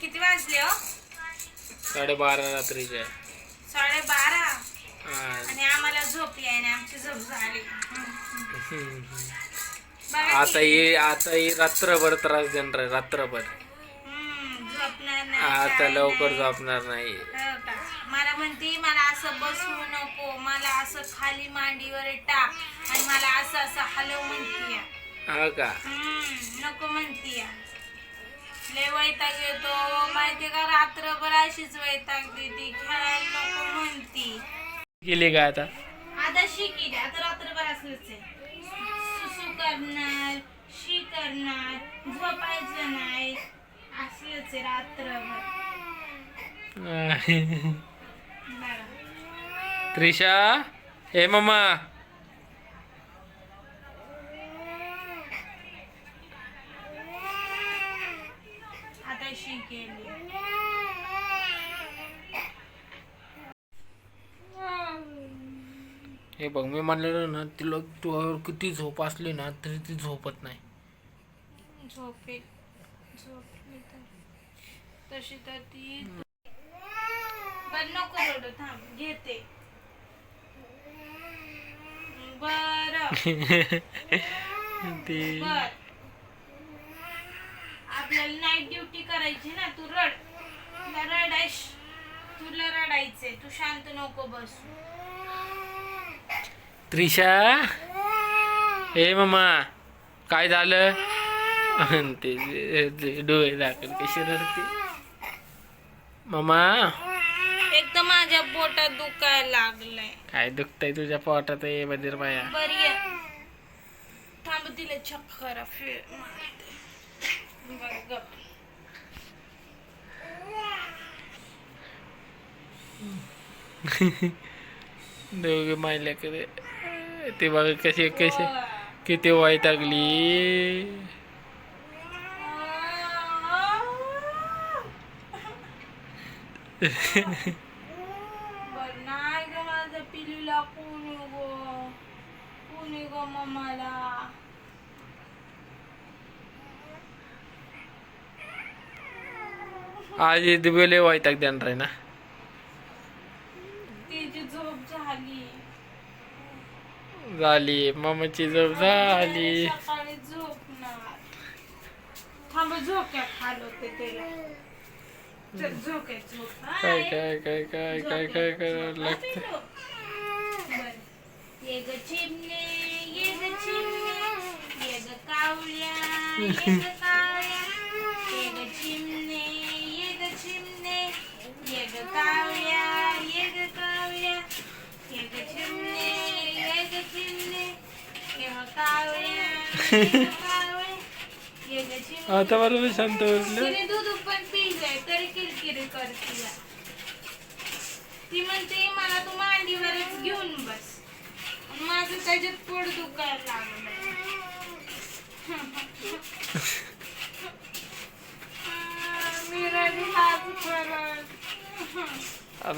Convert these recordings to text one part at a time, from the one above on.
किती वाजले हो साडेबारा रात्रीचे साडेबारा हा. आणि आम्हाला झोप यायने आमची झोप झाली हम्म. बघा आता की- ये आता ये रात्रभर त्रास देणार आहे, रात्रभर हम्म, झोपणार नाही आता लवकर नाही. झोपणार नाही हो का? मला म्हणती मला असं बसवू नको मला असं खाली मांडीवर टाक आणि मला असं असं हलव म्हणतीय हा का हम्म, नको म्हणतीय लय वैताग येतो? माहितीये का? रात्रभर अशीच वैताग देते खेळायला नको म्हणती. गेली का आता? आता शिकी आता रात्रभर असलंच आहे. सुसू करणार शी करणार झोपायचं नाही. असलंच आहे रात्रभर. त्रिशा हे मम्मा. केली हे बघ मी म्हणलेलं ना तिला तुझ्यावर किती झोप असली ना तरी ती झोपत नाही. झोपे झोपली तर. तशी तर ती बर नको रडू थांब घेते. बर. ती बर. आपल्याला ड्युटी करायची ना तू रड. तुला रडायश तुला रडायचंय. तू शांत नको बसू. त्रिशा? हे मम्मा काय झालं? ते ते डोळे दाखल कशी रडते? मम्मा एकदम माझ्या पोटात दुखायला लागलंय. काय दुखतंय तुझ्या पोटात? ये बदर बाया बर थांब तिला चक्कर फिर मारते. बर गप. दोघे मायल्याकडे ते? बघा कसे कसे किती वाईट लागली पिलूला कोणी गो कोणी ग मम्माला. आज दिवेले वाईटाक देणार आहे ना तिची झोप झाली झाली मामाची झोप झाली. सकाळी झोपणार. थांब झोक्यात हालवते त्याला. चल झोक्यात झोप. काय काय काय काय काय काय करावं लागतं? बरं. ये ग चिमणे ये ग चिमणे ये ग कावळ्या ये ग आता बरोबर शांत बसलं तिने दूध पण पिलंय तरी किरकिरी करते ती म्हणते मला तू मांडीवरच घेऊन बस. आणि माझं त्याच्यात पोट दुखायला लागलं मी रडी हात परत.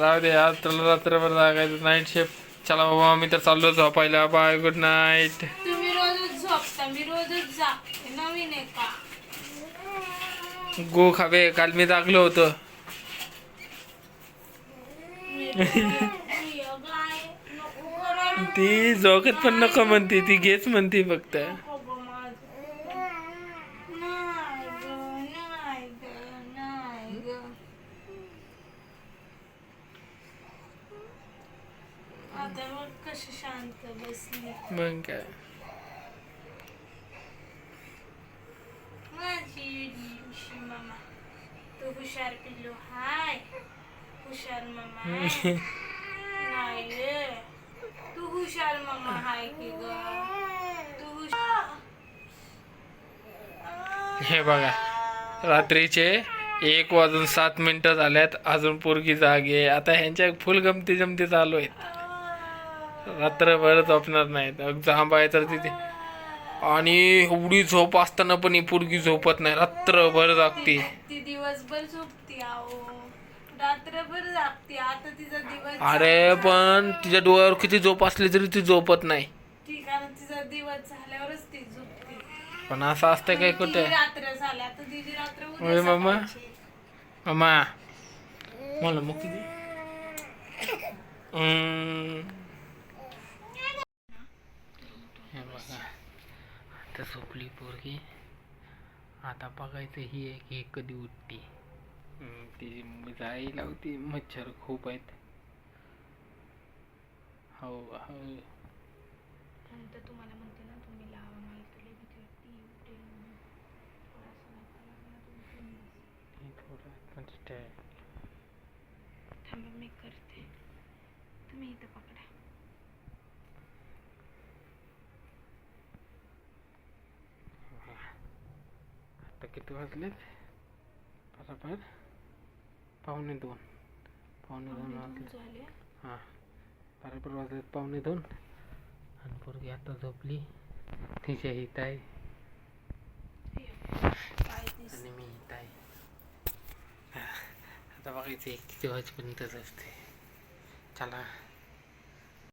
राहू दे आज तुला रात्रभर जागायचं नाईट शिफ्ट चला बाबा मी तर चाललो झोपायला बाय गुड नाईट तुम्ही रोजच झोपता मी रोजच जागते नवीन आहे का? गो खावे काल मी जागलो होतो. ती झोकत पण नको म्हणते ती घेच म्हणते फक्त. मग काय माझी दिवशी मामा तू हुशार पिल्लू हाय. हुशार मामा हाय. नाही रे तू हुशार मामा हाय की ग? तू हुशार. हे बघा रात्रीचे एक वाजून सात मिनिटं झाल्यात. अजून पोरगी जागे. आता ह्यांच्या फुल गमती जमती चालू आहेत. रात्रभर झोपणार नाहीत. अग जांबाय तर तिथे आणि एवढी झोप असताना पण ही पोरगी झोपत नाही. रात्रभर जागते. ती दिवसभर झोपते आहो रात्रभर जागते. आता तिचा दिवस अरे पण तिच्या डोळ्यावर किती झोप असली तरी ती झोपत नाही. ठीक आहे तिचा दिवस झाल्यावरच ती झोपते. पण असं असतं काय कुठे ती रात्र झाली. आता तिची रात्र होय उद्या मामा? सकाळची. मामा. मला मुक्ती दे. हम्म. हे बघा. आता झोपली पोरगी. आता बघायचं ही आहे की कधी उठते. ती जाई लावती मच्छर खूप आहेत. हो हो. नंतर तुम्हाला म्हणते ना तुम्ही लावा मला तर लई भीती वाटते तर थोडं थांबा मी करते. तुम्ही इथं पकडा आता किती वाजलेत? बरोबर. पावणे दोन. पावणे दोन वाजले. हां. बरोबर वाजलेत पावणे दोन. आणि पोरगी आता झोपली. तिच्या हित आहे दिस आणि मी हित आहे आता बघायचं किती वाजेपर्यंतच असते. चला.